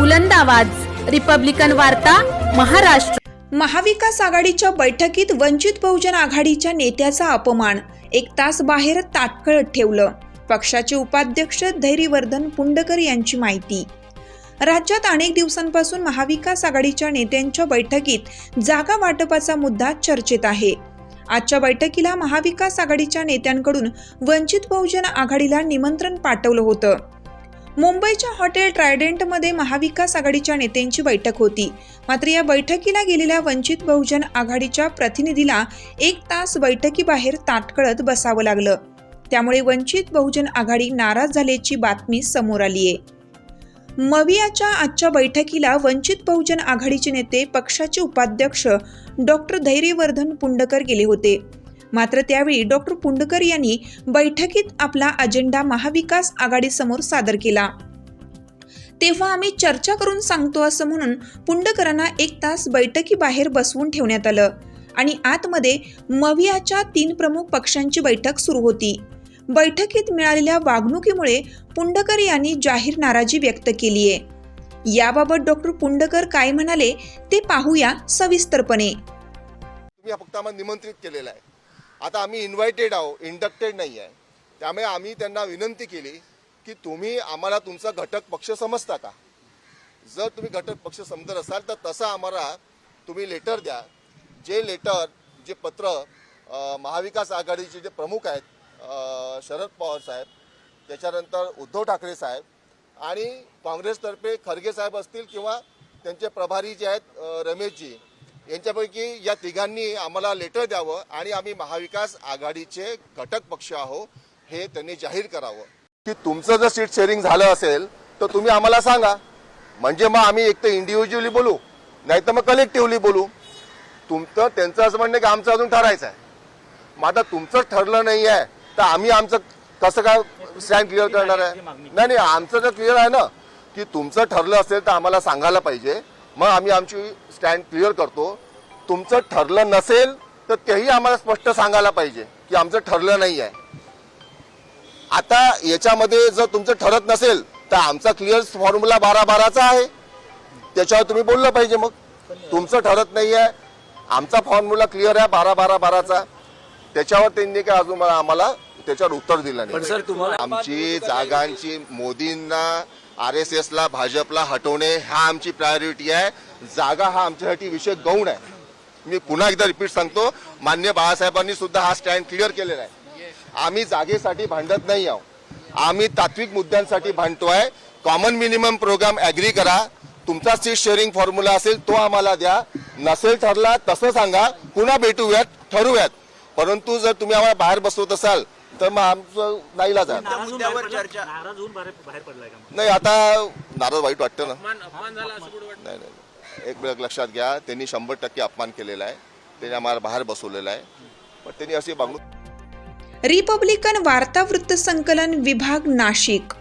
बुलंद आवाज. रिपब्लिकन वार्ता महाराष्ट्र. महाविकास आघाडीच्या बैठकीत वंचित बहुजन आघाडीच्या नेत्याचा अपमान. एक तास बाहेर ताटकळत ठेवलं. पक्षाचे उपाध्यक्ष धैर्यवर्धन पुंडकर यांची माहिती. राज्यात अनेक दिवसांपासून महाविकास आघाडीच्या नेत्यांच्या बैठकीत जागा वाटपाचा मुद्दा चर्चेत आहे. आजच्या बैठकीला महाविकास आघाडीच्या नेत्यांकडून वंचित बहुजन आघाडीला निमंत्रण पाठवलं होतं. मुंबईच्या हॉटेल ट्रायडेंटमध्ये महाविकास आघाडीच्या नेत्यांची बैठक होती. मात्र या बैठकीला गेलेल्या वंचित बहुजन आघाडीच्या प्रतिनिधीला एक तास बैठकीबाहेर ताटकळत बसावं लागलं. त्यामुळे वंचित बहुजन आघाडी नाराज झाल्याची बातमी समोर आली आहे. मवियाच्या आजच्या बैठकीला वंचित बहुजन आघाडीचे नेते पक्षाचे उपाध्यक्ष डॉक्टर धैर्यवर्धन पुंडकर गेले होते. मात्र त्यावेळी डॉक्टर पुंडकर यांनी बैठकीत आपला अजेंडा महाविकास आघाडीसमोर सादर केला. तेव्हा आम्ही चर्चा करून सांगतो असं म्हणून पुंडकरांना एक तास बैठकीबाहेर बसवून ठेवण्यात आलं आणि आतमध्ये मवियाच्या तीन प्रमुख पक्षांची बैठक सुरू होती. बैठकीत मिळालेल्या वागणुकीमुळे पुंडकर यांनी जाहीर नाराजी व्यक्त केली आहे याबाबत डॉक्टर पुंडकर काय म्हणाले ते पाहूया सविस्तरपणे. तुम्ही फक्त आम्हाला निमंत्रित केलेलं आहे. आता आम्ही इन्व्हायटेड आहो इंडक्टेड नाही आहे त्यामुळे आम्ही त्यांना विनंती केली की तुम्ही आम्हाला तुमचा घटक पक्ष समजता का? जर तुम्ही घटक पक्ष समजत असाल तर तसं आम्हाला तुम्ही लेटर द्या. जे लेटर जे पत्र महाविकास आघाडीचे जे प्रमुख आहेत शरद पवार साहेब त्याच्यानंतर उद्धव ठाकरे साहेब आणि काँग्रेसतर्फे खरगे साहेब असतील किंवा त्यांचे प्रभारी जे आहेत रमेशजी यांच्यापैकी या तिघांनी आम्हाला लेटर द्यावं आणि आम्ही महाविकास आघाडीचे घटक पक्ष आहो हे त्यांनी जाहीर करावं. की तुमचं जर सीट शेअरिंग झालं असेल तर तुम्ही आम्हाला सांगा. म्हणजे मग आम्ही एक तर इंडिव्हिज्युअली बोलू नाही तर मग कलेक्टिव्हली बोलू. तुमचं त्यांचं असं म्हणणं आहे की आमचं अजून ठरायचं आहे. मग आता तुमचं ठरलं नाही आहे तर आम्ही आमचं कसं काय स्टँड क्लिअर करणार आहे? नाही नाही आमचं जर क्लिअर आहे ना की तुमचं ठरलं असेल तर आम्हाला सांगायला पाहिजे. मग आम्ही आमची स्टँड क्लिअर करतो. तुमचं ठरलं नसेल तर तेही आम्हाला स्पष्ट सांगायला पाहिजे की आमचं ठरलं नाही आहे आता याच्यामध्ये जर तुमचं ठरत नसेल तर आमचा क्लिअर फॉर्म्युला बारा बाराचा आहे. त्याच्यावर तुम्ही बोललं पाहिजे मग. तुमचं ठरत नाही आहे आमचा फॉर्म्युला क्लिअर आहे बारा बारा बाराचा. त्याच्यावर त्यांनी काय अजून आम्हाला त्याच्यावर उत्तर दिलं पण नाही सर तुम्हाला आमची जागांची मोदींना आर एस एसला भाजपला हटवणे हा आमची प्रायोरिटी आहे. जागा हा आमच्यासाठी विषय गौण आहे. मी पुन्हा एकदा रिपीट सांगतो मान्य बाळासाहेबांनी सुद्धा हा स्टँड क्लिअर केलेला आहे. आम्ही जागेसाठी भांडत नाही आहोत. आम्ही तात्विक मुद्द्यांसाठी भांडतोय. कॉमन मिनिमम प्रोग्राम ऍग्री करा. तुमचा सीट शेअरिंग फॉर्म्युला असेल तो आम्हाला द्या. नसेल ठरला तसं सांगा. पुन्हा भेटूयात ठरवूयात परंतु जर तुम्ही आम्हाला बाहेर बसवत असाल तर मग आमचं नाईलाज आहे. मुद्द्यावर चर्चा नाराज होऊन बाहेर बाहेर पडलाय का नाही आता नाराज वाईट वाटतं ना. नाही नाही एक वेळ लक्षात घ्या त्यांनी शंभर टक्के अपमान केलेला आहे. त्यांनी आम्हाला बाहेर बसवलेला आहे. पण त्यांनी अशी वागणूक रिपब्लिकन वार्ता वृत्त संकलन विभाग नाशिक.